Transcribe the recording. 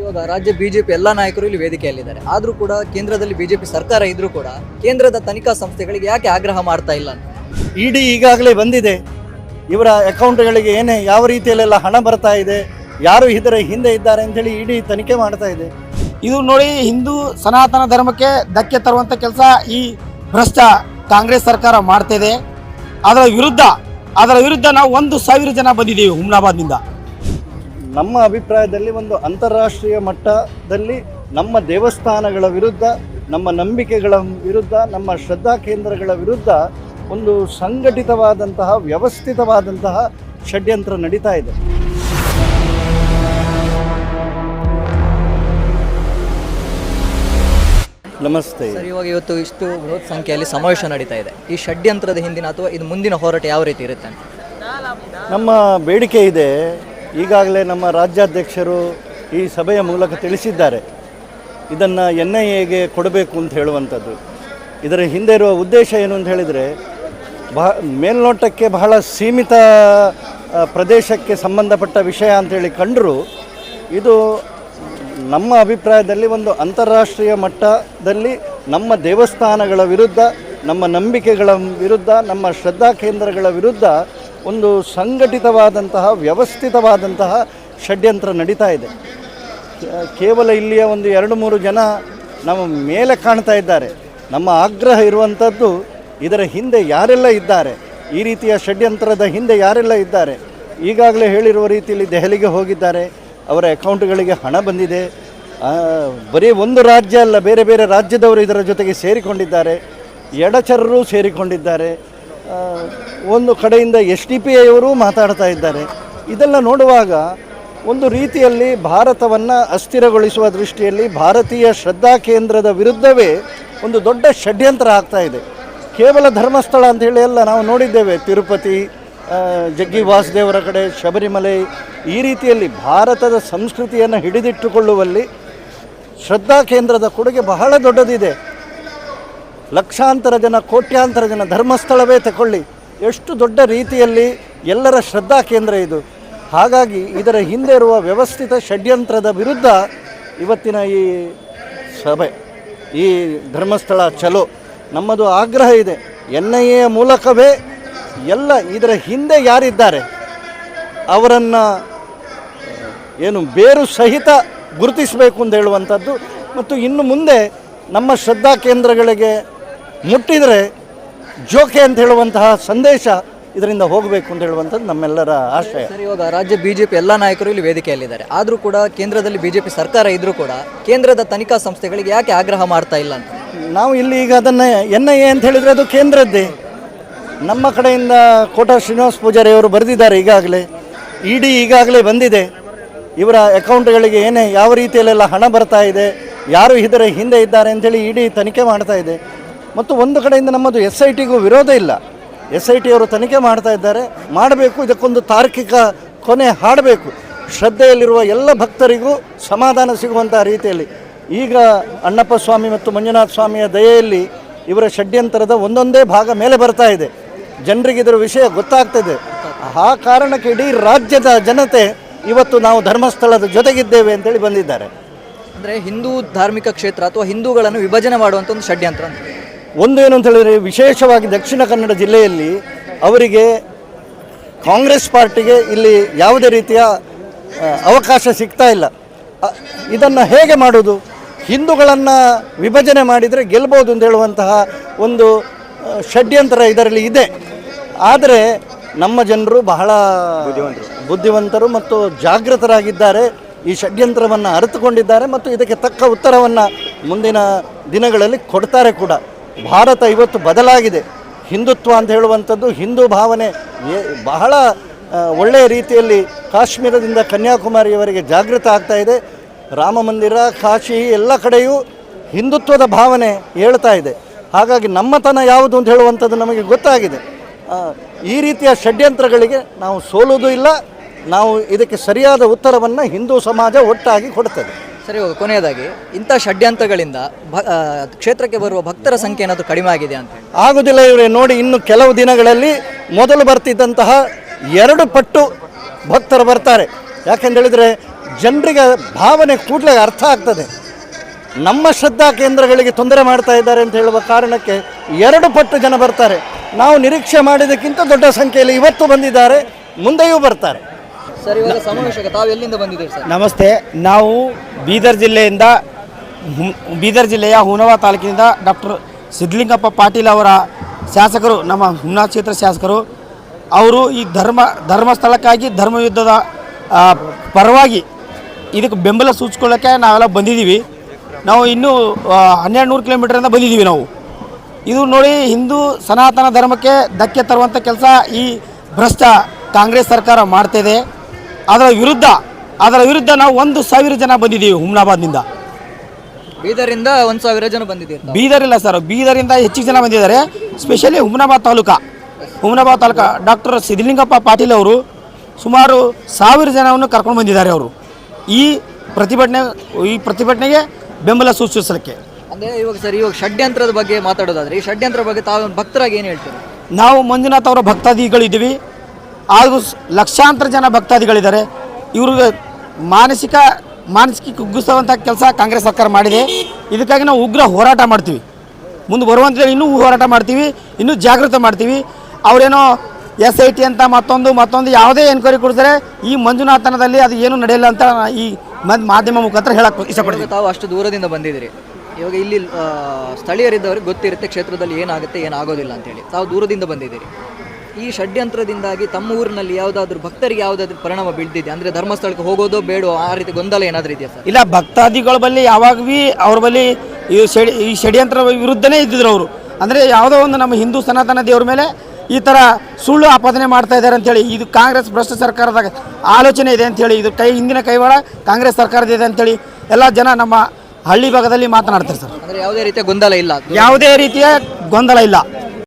ಇವಾಗ ರಾಜ್ಯ ಬಿಜೆಪಿ ಎಲ್ಲ ನಾಯಕರು ಇಲ್ಲಿ ವೇದಿಕೆಯಲ್ಲಿದ್ದಾರೆ. ಆದರೂ ಕೂಡ ಕೇಂದ್ರದಲ್ಲಿ ಬಿಜೆಪಿ ಸರ್ಕಾರ ಇದ್ರೂ ಕೂಡ ಕೇಂದ್ರದ ತನಿಖಾ ಸಂಸ್ಥೆಗಳಿಗೆ ಯಾಕೆ ಆಗ್ರಹ ಮಾಡ್ತಾ ಇಲ್ಲ ಇಡಿ ಈಗಾಗಲೇ ಬಂದಿದೆ. ಇವರ ಅಕೌಂಟ್ಗಳಿಗೆ ಏನೇ ಯಾವ ರೀತಿಯಲ್ಲೆಲ್ಲ ಹಣ ಬರ್ತಾ ಇದೆ ಯಾರು ಇದರ ಹಿಂದೆ ಇದ್ದಾರೆ ಅಂತೇಳಿ ಇಡಿ ತನಿಖೆ ಮಾಡ್ತಾ ಇದೆ. ಇದು ನೋಡಿ ಹಿಂದೂ ಸನಾತನ ಧರ್ಮಕ್ಕೆ ಧಕ್ಕೆ ತರುವಂತ ಕೆಲಸ ಈ ಭ್ರಷ್ಟ ಕಾಂಗ್ರೆಸ್ ಸರ್ಕಾರ ಮಾಡ್ತಿದೆ ಅದರ ವಿರುದ್ಧ ಅದರ ವಿರುದ್ಧ ನಾವು ಒಂದು ಸಾವಿರ ಜನ ಬಂದಿದ್ದೀವಿ ಹುಮ್ನಾಬಾದ್ನಿಂದ. ನಮ್ಮ ಅಭಿಪ್ರಾಯದಲ್ಲಿ ಒಂದು ಅಂತಾರಾಷ್ಟ್ರೀಯ ಮಟ್ಟದಲ್ಲಿ ನಮ್ಮ ದೇವಸ್ಥಾನಗಳ ವಿರುದ್ಧ ನಮ್ಮ ನಂಬಿಕೆಗಳ ವಿರುದ್ಧ ನಮ್ಮ ಶ್ರದ್ಧಾ ಕೇಂದ್ರಗಳ ವಿರುದ್ಧ ಒಂದು ಸಂಘಟಿತವಾದಂತಹ ವ್ಯವಸ್ಥಿತವಾದಂತಹ ಷಡ್ಯಂತ್ರ ನಡೀತಾ ಇದೆ. ನಮಸ್ತೆ. ಸರ್ ಇವಾಗ ಇವತ್ತು ಇಷ್ಟು ಬೃಹತ್ ಸಂಖ್ಯೆಯಲ್ಲಿ ಸಮಾವೇಶ ನಡೀತಾ ಇದೆ. ಈ ಷಡ್ಯಂತ್ರದ ಹಿಂದಿನ ಅಥವಾ ಇದು ಮುಂದಿನ ಹೋರಾಟ ಯಾವ ರೀತಿ ಇರುತ್ತೆ ನಮ್ಮ ಬೇಡಿಕೆ ಇದೆ ಈಗಾಗಲೇ ನಮ್ಮ ರಾಜ್ಯಾಧ್ಯಕ್ಷರು ಈ ಸಭೆಯ ಮೂಲಕ ತಿಳಿಸಿದ್ದಾರೆ. ಇದನ್ನು ಎನ್ ಐ ಎಗೆ ಕೊಡಬೇಕು ಅಂತ ಹೇಳುವಂಥದ್ದು. ಇದರ ಹಿಂದೆ ಇರುವ ಉದ್ದೇಶ ಏನು ಅಂತ ಹೇಳಿದರೆ, ಬಹ, ಮೇಲ್ನೋಟಕ್ಕೆ ಬಹಳ ಸೀಮಿತ ಪ್ರದೇಶಕ್ಕೆ ಸಂಬಂಧಪಟ್ಟ ವಿಷಯ ಅಂತೇಳಿ ಕಂಡರೂ, ಇದು ನಮ್ಮ ಅಭಿಪ್ರಾಯದಲ್ಲಿ ಒಂದು ಅಂತಾರಾಷ್ಟ್ರೀಯ ಮಟ್ಟದಲ್ಲಿ ನಮ್ಮ ದೇವಸ್ಥಾನಗಳ ವಿರುದ್ಧ, ನಮ್ಮ ನಂಬಿಕೆಗಳ ವಿರುದ್ಧ, ನಮ್ಮ ಶ್ರದ್ಧಾ ಕೇಂದ್ರಗಳ ವಿರುದ್ಧ ಒಂದು ಸಂಘಟಿತವಾದಂತಹ, ವ್ಯವಸ್ಥಿತವಾದಂತಹ ಷಡ್ಯಂತ್ರ ನಡೀತಾ ಇದೆ. ಕೇವಲ ಇಲ್ಲಿಯ ಒಂದು ಎರಡು ಮೂರು ಜನ ನಮ್ಮ ಮೇಲೆ ಕಾಣ್ತಾ ಇದ್ದಾರೆ. ನಮ್ಮ ಆಗ್ರಹ ಇರುವಂಥದ್ದು ಇದರ ಹಿಂದೆ ಯಾರೆಲ್ಲ ಇದ್ದಾರೆ? ಈ ರೀತಿಯ ಷಡ್ಯಂತ್ರದ ಹಿಂದೆ ಯಾರೆಲ್ಲ ಇದ್ದಾರೆ? ಈಗಾಗಲೇ ಹೇಳಿರುವ ರೀತಿಯಲ್ಲಿ ದೆಹಲಿಗೆ ಹೋಗಿದ್ದಾರೆ. ಅವರ ಅಕೌಂಟ್ಗಳಿಗೆ ಹಣ ಬಂದಿದೆ. ಬರೀ ಒಂದು ರಾಜ್ಯ ಅಲ್ಲ, ಬೇರೆ ಬೇರೆ ರಾಜ್ಯದವರು ಇದರ ಜೊತೆಗೆ ಸೇರಿಕೊಂಡಿದ್ದಾರೆ. ಎಡಚರರು ಸೇರಿಕೊಂಡಿದ್ದಾರೆ. ಒಂದು ಕಡೆಯಿಂದ ಎಸ್ ಡಿ ಪಿ ಐವರು ಮಾತಾಡ್ತಾ ಇದ್ದಾರೆ. ಇದೆಲ್ಲ ನೋಡುವಾಗ ಒಂದು ರೀತಿಯಲ್ಲಿ ಭಾರತವನ್ನು ಅಸ್ಥಿರಗೊಳಿಸುವ ದೃಷ್ಟಿಯಲ್ಲಿ ಭಾರತೀಯ ಶ್ರದ್ಧಾ ಕೇಂದ್ರದ ವಿರುದ್ಧವೇ ಒಂದು ದೊಡ್ಡ ಷಡ್ಯಂತ್ರ ಆಗ್ತಾ ಇದೆ. ಕೇವಲ ಧರ್ಮಸ್ಥಳ ಅಂತ ಹೇಳಿ ಎಲ್ಲ ನಾವು ನೋಡಿದ್ದೇವೆ. ತಿರುಪತಿ ಜಗ್ಗಿ ವಾಸುದೇವರ ಕಡೆ, ಶಬರಿಮಲೆ ಈ ರೀತಿಯಲ್ಲಿ ಭಾರತದ ಸಂಸ್ಕೃತಿಯನ್ನು ಹಿಡಿದಿಟ್ಟುಕೊಳ್ಳುವಲ್ಲಿ ಶ್ರದ್ಧಾ ಕೇಂದ್ರದ ಕೊಡುಗೆ ಬಹಳ ದೊಡ್ಡದಿದೆ. ಲಕ್ಷಾಂತರ ಜನ, ಕೋಟ್ಯಾಂತರ ಜನ ಧರ್ಮಸ್ಥಳವೇ ತಗೊಳ್ಳಿ ಎಷ್ಟು ದೊಡ್ಡ ರೀತಿಯಲ್ಲಿ ಎಲ್ಲರ ಶ್ರದ್ಧಾ ಕೇಂದ್ರ ಇದು. ಹಾಗಾಗಿ ಇದರ ಹಿಂದೆ ಇರುವ ವ್ಯವಸ್ಥಿತ ಷಡ್ಯಂತ್ರದ ವಿರುದ್ಧ ಇವತ್ತಿನ ಈ ಸಭೆ, ಈ ಧರ್ಮಸ್ಥಳ ಚಲೋ ನಮ್ಮದು ಆಗ್ರಹ ಇದೆ. ಎನ್ ಐ ಎ ಮೂಲಕವೇ ಎಲ್ಲ ಇದರ ಹಿಂದೆ ಯಾರಿದ್ದಾರೆ, ಅವರನ್ನು, ಏನು ಬೇರು ಸಹಿತ ಗುರುತಿಸಬೇಕು ಅಂತ ಹೇಳುವಂಥದ್ದು. ಮತ್ತು ಇನ್ನು ಮುಂದೆ ನಮ್ಮ ಶ್ರದ್ಧಾ ಕೇಂದ್ರಗಳಿಗೆ ಮುಟ್ಟಿದರೆ ಜೋಕೆ ಅಂತ ಹೇಳುವಂತಹ ಸಂದೇಶ ಇದರಿಂದ ಹೋಗಬೇಕು ಅಂತ ಹೇಳುವಂಥದ್ದು ನಮ್ಮೆಲ್ಲರ ಆಶಯ. ಸರ್ ಇವಾಗ ರಾಜ್ಯ ಬಿಜೆಪಿ ಎಲ್ಲ ನಾಯಕರು ಇಲ್ಲಿ ವೇದಿಕೆಯಲ್ಲಿದ್ದಾರೆ. ಆದರೂ ಕೂಡ ಕೇಂದ್ರದಲ್ಲಿ ಬಿಜೆಪಿ ಸರ್ಕಾರ ಇದ್ರೂ ಕೂಡ ಕೇಂದ್ರದ ತನಿಖಾ ಸಂಸ್ಥೆಗಳಿಗೆ ಯಾಕೆ ಆಗ್ರಹ ಮಾಡ್ತಾ ಇಲ್ಲ ಅಂತ? ನಾವು ಇಲ್ಲಿ ಈಗ ಅದನ್ನು ಎನ್ ಐ ಎ ಅಂತ ಹೇಳಿದರೆ ಅದು ಕೇಂದ್ರದ್ದೇ. ನಮ್ಮ ಕಡೆಯಿಂದ ಕೋಟಾ ಶ್ರೀನಿವಾಸ ಪೂಜಾರಿ ಅವರು ಬರೆದಿದ್ದಾರೆ ಈಗಾಗಲೇ. ಇ ಡಿ ಈಗಾಗಲೇ ಬಂದಿದೆ. ಇವರ ಅಕೌಂಟ್ಗಳಿಗೆ ಏನೇ ಯಾವ ರೀತಿಯಲ್ಲೆಲ್ಲ ಹಣ ಬರ್ತಾ ಇದೆ ಯಾರು ಇದರ ಹಿಂದೆ ಇದ್ದಾರೆ ಅಂತೇಳಿ ಇಡಿ ತನಿಖೆ ಮಾಡ್ತಾ ಇದೆ. ಮತ್ತು ಒಂದು ಕಡೆಯಿಂದ ನಮ್ಮದು ಎಸ್ ಐ ಟಿಗೂ ವಿರೋಧ ಇಲ್ಲ. ಎಸ್ ಐ ಟಿಯವರು ತನಿಖೆ ಮಾಡ್ತಾ ಇದ್ದಾರೆ. ಮಾಡಬೇಕು, ಇದಕ್ಕೊಂದು ತಾರ್ಕಿಕ ಕೊನೆ ಹಾಡಬೇಕು. ಶ್ರದ್ಧೆಯಲ್ಲಿರುವ ಎಲ್ಲ ಭಕ್ತರಿಗೂ ಸಮಾಧಾನ ಸಿಗುವಂತಹ ರೀತಿಯಲ್ಲಿ ಈಗ ಅಣ್ಣಪ್ಪ ಸ್ವಾಮಿ ಮತ್ತು ಮಂಜುನಾಥ ಸ್ವಾಮಿಯ ದಯೆಯಲ್ಲಿ ಇವರ ಷಡ್ಯಂತರದ ಒಂದೊಂದೇ ಭಾಗ ಮೇಲೆ ಬರ್ತಾ ಇದೆ. ಜನರಿಗೆ ಇದರ ವಿಷಯ ಗೊತ್ತಾಗ್ತದೆ. ಆ ಕಾರಣಕ್ಕೆ ಇಡೀ ರಾಜ್ಯದ ಜನತೆ ಇವತ್ತು ನಾವು ಧರ್ಮಸ್ಥಳದ ಜೊತೆಗಿದ್ದೇವೆ ಅಂತೇಳಿ ಬಂದಿದ್ದಾರೆ. ಅಂದರೆ ಹಿಂದೂ ಧಾರ್ಮಿಕ ಕ್ಷೇತ್ರ ಅಥವಾ ಹಿಂದೂಗಳನ್ನು ವಿಭಜನೆ ಮಾಡುವಂಥ ಒಂದು ಷಡ್ಯಂತ್ರ ಅಂತ. ಒಂದು ಏನು ಅಂತ ಹೇಳಿದರೆ ವಿಶೇಷವಾಗಿ ದಕ್ಷಿಣ ಕನ್ನಡ ಜಿಲ್ಲೆಯಲ್ಲಿ ಅವರಿಗೆ ಕಾಂಗ್ರೆಸ್ ಪಾರ್ಟಿಗೆ ಇಲ್ಲಿ ಯಾವುದೇ ರೀತಿಯ ಅವಕಾಶ ಸಿಗ್ತಾ ಇಲ್ಲ. ಇದನ್ನು ಹೇಗೆ ಮಾಡೋದು? ಹಿಂದೂಗಳನ್ನು ವಿಭಜನೆ ಮಾಡಿದರೆ ಗೆಲ್ಬೋದು ಅಂತ ಹೇಳುವಂತಹ ಒಂದು ಷಡ್ಯಂತ್ರ ಇದರಲ್ಲಿ ಇದೆ. ಆದರೆ ನಮ್ಮ ಜನರು ಬಹಳ ಬುದ್ಧಿವಂತರು ಮತ್ತು ಜಾಗೃತರಾಗಿದ್ದಾರೆ. ಈ ಷಡ್ಯಂತ್ರವನ್ನು ಅರಿತುಕೊಂಡಿದ್ದಾರೆ ಮತ್ತು ಇದಕ್ಕೆ ತಕ್ಕ ಉತ್ತರವನ್ನು ಮುಂದಿನ ದಿನಗಳಲ್ಲಿ ಕೊಡ್ತಾರೆ ಕೂಡ. ಭಾರತ ಇವತ್ತು ಬದಲಾಗಿದೆ. ಹಿಂದುತ್ವ ಅಂತ ಹೇಳುವಂಥದ್ದು ಹಿಂದೂ ಭಾವನೆ. ಬಹಳ ಒಳ್ಳೆಯ ರೀತಿಯಲ್ಲಿ ಕಾಶ್ಮೀರದಿಂದ ಕನ್ಯಾಕುಮಾರಿಯವರೆಗೆ ಜಾಗೃತ ಆಗ್ತಾ ಇದೆ. ರಾಮ ಮಂದಿರ, ಕಾಶಿ, ಎಲ್ಲ ಕಡೆಯೂ ಹಿಂದುತ್ವದ ಭಾವನೆ ಹೇಳ್ತಾ ಇದೆ. ಹಾಗಾಗಿ ನಮ್ಮತನ ಯಾವುದು ಅಂತ ಹೇಳುವಂಥದ್ದು ನಮಗೆ ಗೊತ್ತಾಗಿದೆ. ಈ ರೀತಿಯ ಷಡ್ಯಂತ್ರಗಳಿಗೆ ನಾವು ಸೋಲುವುದೂ ಇಲ್ಲ. ನಾವು ಇದಕ್ಕೆ ಸರಿಯಾದ ಉತ್ತರವನ್ನು ಹಿಂದೂ ಸಮಾಜ ಒಟ್ಟಾಗಿ ಕೊಡ್ತದೆ. ಸರಿ, ಹೋಗಿ, ಕೊನೆಯದಾಗಿ, ಇಂಥ ಷಡ್ಯಂತ್ರಗಳಿಂದ ಕ್ಷೇತ್ರಕ್ಕೆ ಬರುವ ಭಕ್ತರ ಸಂಖ್ಯೆ ಏನಾದರೂ ಕಡಿಮೆ ಆಗಿದೆ ಅಂತ ಹೇಳಿ. ಆಗುದಿಲ್ಲ ಇವರೇ, ನೋಡಿ ಇನ್ನು ಕೆಲವು ದಿನಗಳಲ್ಲಿ ಮೊದಲು ಬರ್ತಿದ್ದಂತಹ ಎರಡು ಪಟ್ಟು ಭಕ್ತರು ಬರ್ತಾರೆ. ಯಾಕೆಂತ ಹೇಳಿದರೆ, ಜನರಿಗೆ ಭಾವನೆ ಕೂಡಲೇ ಅರ್ಥ ಆಗ್ತದೆ. ನಮ್ಮ ಶ್ರದ್ಧಾ ಕೇಂದ್ರಗಳಿಗೆ ತೊಂದರೆ ಮಾಡ್ತಾ ಇದ್ದಾರೆ ಅಂತ ಹೇಳುವ ಕಾರಣಕ್ಕೆ ಎರಡು ಪಟ್ಟು ಜನ ಬರ್ತಾರೆ. ನಾವು ನಿರೀಕ್ಷೆ ಮಾಡಿದ್ದಕ್ಕಿಂತ ದೊಡ್ಡ ಸಂಖ್ಯೆಯಲ್ಲಿ ಇವತ್ತು ಬಂದಿದ್ದಾರೆ, ಮುಂದೆಯೂ ಬರ್ತಾರೆ. ಸರ್, ಇವಾಗ ಸಮಾವೇಶಕ್ಕೆ ತಾವು ಎಲ್ಲಿಂದ ಬಂದಿದ್ದೀರಿ ಸರ್? ನಮಸ್ತೆ, ನಾವು ಬೀದರ್ ಜಿಲ್ಲೆಯಿಂದ ಬೀದರ್ ಜಿಲ್ಲೆಯ ಹುನವಾ ತಾಲೂಕಿನಿಂದ ಡಾಕ್ಟರ್ ಸಿದ್ಧಲಿಂಗಪ್ಪ ಪಾಟೀಲ್ ಅವರ ಶಾಸಕರು, ನಮ್ಮ ಹುಮ್ನಾ ಕ್ಷೇತ್ರ ಶಾಸಕರು, ಅವರು ಈ ಧರ್ಮ, ಧರ್ಮಸ್ಥಳಕ್ಕಾಗಿ ಧರ್ಮಯುದ್ಧದ ಪರವಾಗಿ ಇದಕ್ಕೆ ಬೆಂಬಲ ಸೂಚಿಸ್ಕೊಳ್ಳೋಕ್ಕೆ ನಾವೆಲ್ಲ ಬಂದಿದ್ದೀವಿ. ನಾವು ಇನ್ನೂ ಹನ್ನೆರಡು ನೂರು ಕಿಲೋಮೀಟರಿಂದ ಬಂದಿದ್ದೀವಿ ನಾವು. ಇದು ನೋಡಿ ಹಿಂದೂ ಸನಾತನ ಧರ್ಮಕ್ಕೆ ಧಕ್ಕೆ ತರುವಂಥ ಕೆಲಸ ಈ ಭ್ರಷ್ಟ ಕಾಂಗ್ರೆಸ್ ಸರ್ಕಾರ ಮಾಡ್ತಿದೆ. ಅದರ ವಿರುದ್ಧ ಅದರ ವಿರುದ್ಧ ನಾವು ಒಂದು ಸಾವಿರ ಜನ ಬಂದಿದ್ದೀವಿ ಹುಮ್ನಾಬಾದ್ನಿಂದ ಬೀದರಿಂದ ಒಂದು ಸಾವಿರ ಜನ ಬಂದಿದ್ದೀರಿ ಬೀದರ್ ಇಲ್ಲ ಸರ್ ಬೀದರಿಂದ ಹೆಚ್ಚಿಗೆ ಜನ ಬಂದಿದ್ದಾರೆ ಸ್ಪೆಷಲಿ ಹುಮ್ನಾಬಾದ್ ತಾಲೂಕಾ. ಹುಮ್ನಾಬಾದ್ ತಾಲೂಕಾ ಡಾಕ್ಟರ್ ಸಿದ್ಧಲಿಂಗಪ್ಪ ಪಾಟೀಲ್ ಅವರು ಸುಮಾರು ಸಾವಿರ ಜನವನ್ನು ಕರ್ಕೊಂಡು ಬಂದಿದ್ದಾರೆ ಅವರು. ಈ ಪ್ರತಿಭಟನೆ ಈ ಪ್ರತಿಭಟನೆಗೆ ಬೆಂಬಲ ಸೂಚಿಸಲಿಕ್ಕೆ. ಅಂದರೆ ಇವಾಗ ಸರ್ ಇವಾಗ ಷಡ್ಯಂತ್ರದ ಬಗ್ಗೆ ಮಾತಾಡೋದಾದ್ರೆ ಈ ಷಡ್ಯಂತ್ರ ಬಗ್ಗೆ ತಾವು ಭಕ್ತರಾಗಿ ಏನು ಹೇಳ್ತೀರಿ? ನಾವು ಮಂಜುನಾಥ್ ಅವರ ಭಕ್ತಾದಿಗಳಿದ್ದೀವಿ. ಹಾಗೂ ಲಕ್ಷಾಂತರ ಜನ ಭಕ್ತಾದಿಗಳಿದ್ದಾರೆ. ಇವ್ರಿಗೆ ಮಾನಸಿಕ ಮಾನಸಿಕ ಕುಗ್ಗಿಸುವಂಥ ಕೆಲಸ ಕಾಂಗ್ರೆಸ್ ಸರ್ಕಾರ ಮಾಡಿದೆ. ಇದಕ್ಕಾಗಿ ನಾವು ಉಗ್ರ ಹೋರಾಟ ಮಾಡ್ತೀವಿ. ಮುಂದೆ ಬರುವಂಥ ಇನ್ನೂ ಹೋರಾಟ ಮಾಡ್ತೀವಿ, ಇನ್ನೂ ಜಾಗೃತ ಮಾಡ್ತೀವಿ. ಅವರೇನೋ ಎಸ್ ಐ ಟಿ ಅಂತ ಮತ್ತೊಂದು ಮತ್ತೊಂದು ಯಾವುದೇ ಎನ್ಕ್ವೈರಿ ಕೊಡ್ತಾರೆ, ಈ ಮಂಜುನಾಥನದಲ್ಲಿ ಅದು ಏನು ನಡೆಯಲ್ಲ ಅಂತ ಈ ಮಾಧ್ಯಮ ಮುಖಾಂತರ ಹೇಳಕ್ಕೆ ಇಷ್ಟಪಡ್ತೀವಿ ತಾವು ಅಷ್ಟು ದೂರದಿಂದ ಬಂದಿದ್ದೀರಿ. ಇವಾಗ ಇಲ್ಲಿ ಸ್ಥಳೀಯರಿದ್ದವ್ರಿಗೆ ಗೊತ್ತಿರುತ್ತೆ, ಕ್ಷೇತ್ರದಲ್ಲಿ ಏನಾಗುತ್ತೆ, ಏನಾಗೋದಿಲ್ಲ ಅಂತೇಳಿ ತಾವು ದೂರದಿಂದ ಬಂದಿದ್ದೀರಿ. ಈ ಷಡ್ಯಂತ್ರದಿಂದಾಗಿ ತಮ್ಮ ಊರಿನಲ್ಲಿ ಯಾವುದಾದ್ರೂ ಭಕ್ತರಿಗೆ ಯಾವುದಾದ್ರೂ ಪರಿಣಾಮ ಬೀಳ್ತಿದೆ? ಅಂದ್ರೆ ಧರ್ಮಸ್ಥಳಕ್ಕೆ ಹೋಗೋದೋ ಬೇಡೋ ಆ ರೀತಿ ಗೊಂದಲ ಏನಾದ್ರೂ ಇದೆಯಾ ಸರ್? ಇಲ್ಲ ಭಕ್ತಾದಿಗಳ ಬಳಿ ಯಾವಾಗ ಭೀ ಅವ್ರ ಬಳಿ ಈ ಷಡಿ ಈ ಷಡ್ಯಂತ್ರ ವಿರುದ್ಧನೇ ಇದ್ದಿದ್ರು ಅವರು. ಅಂದರೆ ಯಾವುದೋ ಒಂದು ನಮ್ಮ ಹಿಂದೂ ಸನಾತನ ದೇವ್ರ ಮೇಲೆ ಈ ಥರ ಸುಳ್ಳು ಆಪಾದನೆ ಮಾಡ್ತಾ ಇದ್ದಾರೆ ಅಂತೇಳಿ ಇದು ಕಾಂಗ್ರೆಸ್ ಭ್ರಷ್ಟ ಸರ್ಕಾರದ ಆಲೋಚನೆ ಇದೆ ಅಂತೇಳಿ ಇದು ಕೈ ಹಿಂದಿನ ಕೈವಾಡ ಕಾಂಗ್ರೆಸ್ ಸರ್ಕಾರದ ಇದೆ ಅಂತೇಳಿ ಎಲ್ಲ ಜನ ನಮ್ಮ ಹಳ್ಳಿ ಭಾಗದಲ್ಲಿ ಮಾತನಾಡ್ತಾರೆ ಸರ್. ಅಂದ್ರೆ ಯಾವುದೇ ರೀತಿಯ ಗೊಂದಲ ಇಲ್ಲ? ಯಾವುದೇ ರೀತಿಯ ಗೊಂದಲ ಇಲ್ಲ.